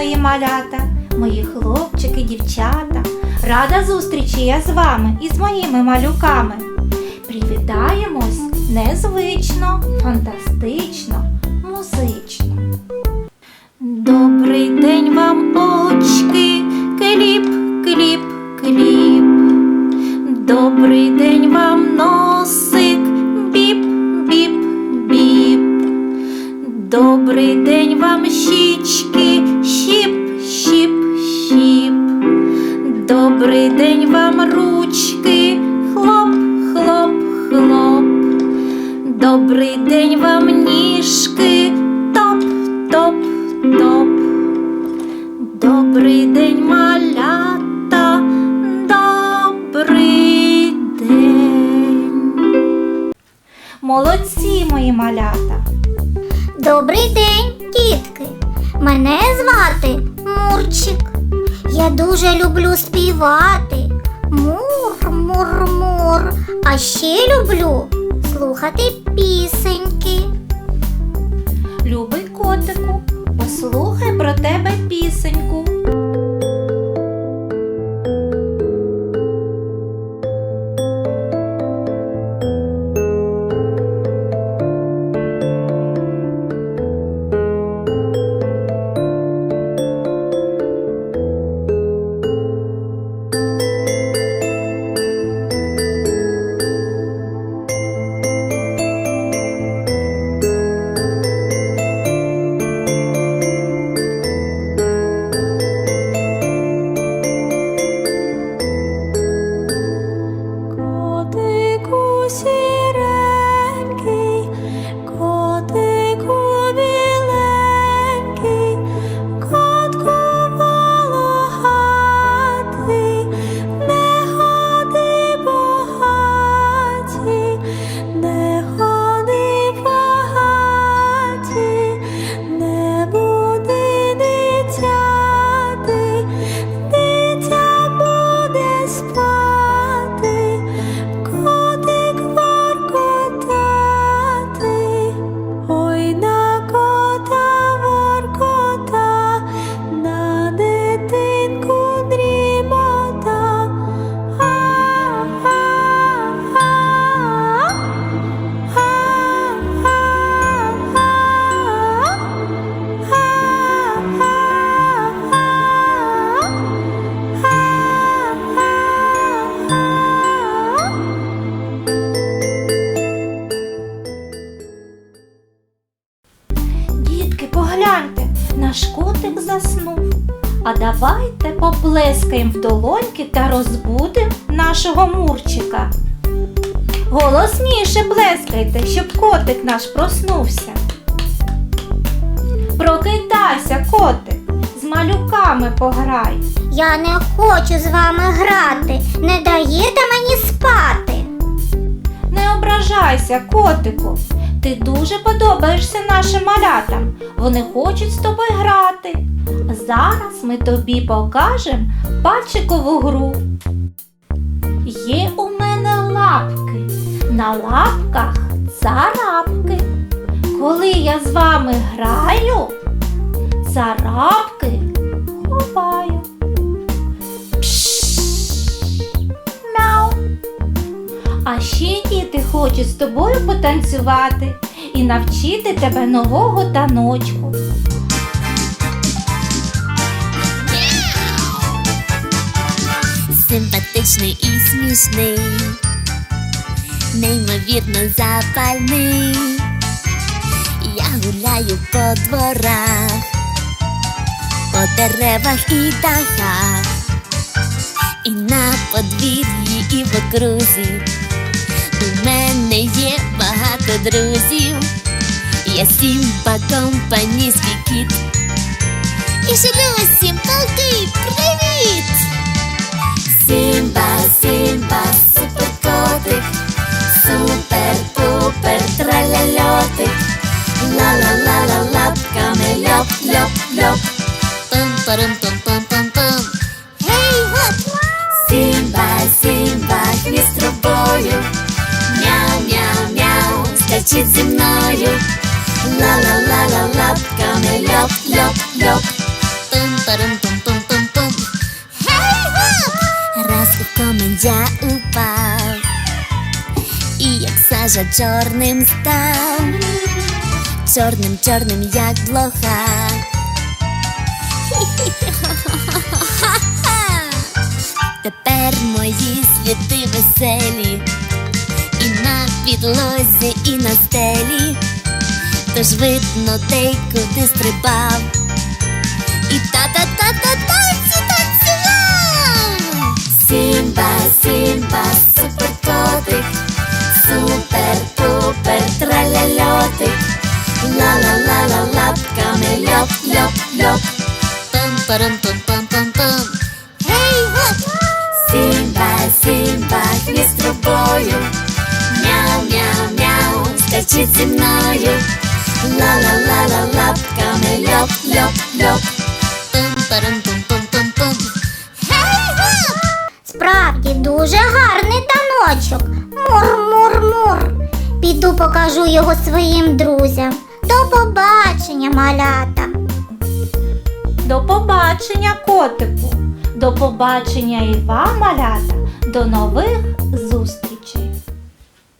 Мої малята, мої хлопчики, дівчата. Рада зустрічі я з вами і з моїми малюками. Привітаємось незвично, фантастично, музично. Добрий день вам, очки, кліп, кліп, кліп. Добрий день вам, носик, біп, біп, біп. Добрий день вам, щічки, Добрий день вам, ручки, хлоп, хлоп, хлоп. Добрий день вам, ніжки, топ, топ, топ. Добрий день, малята, добрий день. Молодці, мої малята. Добрий день, дітки! Мене звати Мурчик. Я дуже люблю співати. Мур, мур, мур. А ще люблю слухати пісеньки. Давайте поплескаємо в долоньки та розбудимо нашого мурчика. Голосніше плескайте, щоб котик наш проснувся. Прокидайся, котик, з малюками пограй. Я не хочу з вами грати, не даєте мені спати. Не ображайся, котику. Ти дуже подобаєшся нашим малятам. Вони хочуть з тобою грати. Зараз ми тобі покажемо пальчикову гру. Є у мене лапки, на лапках царапки. Коли я з вами граю, царапки ховаю. Ще діти хочуть з тобою потанцювати і навчити тебе нового таночку. Симпатичний і смішний, неймовірно запальний. Я гуляю по дворах, по деревах і дахах, і на подвір'ї, і в окрузі. Друзів. Я сімпа компанійський кіт. І шлю усім палки привіт! Сімба, Сімба, суперкотик, супер-пупер, траляльотик, ла-ла-ла-ла лапками ляп, ляп, летить зі мною. Ла-ла-ла-ла, лапками ляп, ляп, ляп. Тум парум тум тум тум тум. Гей гоп! Раз у камень я упав, і як сажа чорним став, чорним, чорним, як блоха. Тепер мої світи веселі підлозі, і на стелі, тож видно й куди стрибав, і та-та-та-та танці танцював. Сімба, сімба, суперкотик, супер-пупер, траляльотик, ла-ла-ла-ла, лапками льоп-льоп-льоп. Пам-парам-пам-пам-пам-пам. Гей, гоп! Сімба, сімба, хвіст трубою. Мяу, мяу, мяу, скачіть зі мною. Ла-ла-ла-ла, лапками льоп, льоп, льоп. Справді дуже гарний таночок. Мур-мур-мур. Піду покажу його своїм друзям. До побачення, малята. До побачення, котику. До побачення і вам, малята. До нових зустрічей.